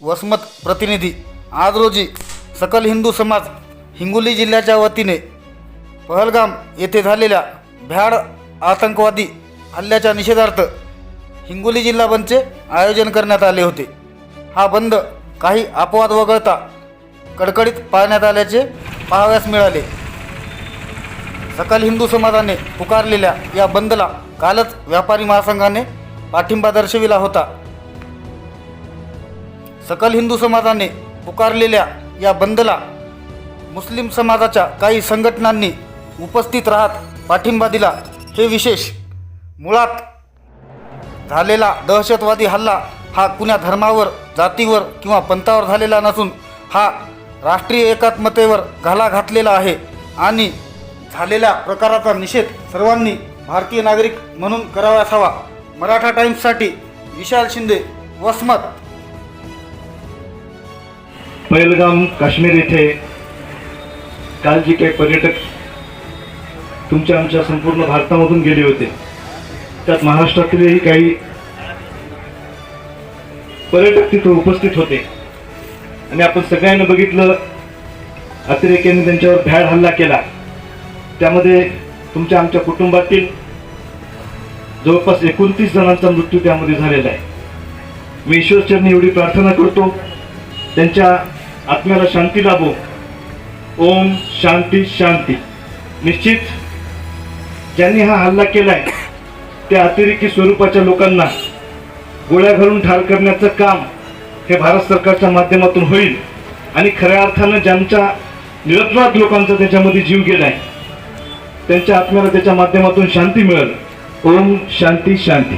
वसमत प्रतिनिधी आज रोजी सकल हिंदू समाज हिंगोली जिल्ह्याच्या वतीने पहलगाम येथे झालेल्या भ्याड आतंकवादी हल्ल्याच्या निषेधार्थ हिंगोली जिल्हा बंदचे आयोजन करण्यात आले होते. हा बंद काही अपवाद वगळता कडकडीत पाळण्यात आल्याचे पाहाव्यास मिळाले. सकल हिंदू समाजाने पुकारलेल्या या बंदला कालच व्यापारी महासंघाने पाठिंबा दर्शविला होता. सकल हिंदू समाजाने पुकारलेल्या या बंदला मुस्लिम समाजाच्या काही संघटनांनी उपस्थित राहत पाठिंबा दिला. हे विशेष मुळात झालेला दहशतवादी हल्ला हा कुण्या धर्मावर जातीवर किंवा पंथावर झालेला नसून हा राष्ट्रीय एकात्मतेवर घाला घातलेला आहे आणि झालेल्या प्रकाराचा निषेध सर्वांनी भारतीय नागरिक म्हणून करावा हवा मराठा टाइम्ससाठी विशाल शिंदे वसमत. पहिलगाम काश्मीर येथे काल जे काही पर्यटक तुमच्या आमच्या संपूर्ण भारतामधून गेले होते त्यात महाराष्ट्रातीलही काही पर्यटक तिथे उपस्थित होते. आणि आपण सगळ्यांनी बघितलं अतिरेक्यांनी त्यांच्यावर भ्याड हल्ला केला. त्यामध्ये तुमच्या आमच्या कुटुंबातील जवळपास एकोणतीस जणांचा मृत्यू त्यामध्ये झालेला आहे. मी ईश्वरचरणी एवढी प्रार्थना करतो त्यांच्या आत्म्याला शांती लाभो ओम शांती शांती. निश्चित? ज्यांनी हा हल्ला केलाय त्या अतिरेकी स्वरूपाच्या लोकांना गोळ्या घालून ठार करण्याचं काम हे भारत सरकारच्या माध्यमातून होईल. आणि खऱ्या अर्थानं ज्यांच्या निरपराध लोकांचा त्याच्यामध्ये जीव गेलाय त्यांच्या आत्म्याला त्याच्या माध्यमातून शांती मिळेल. ओम शांती शांती.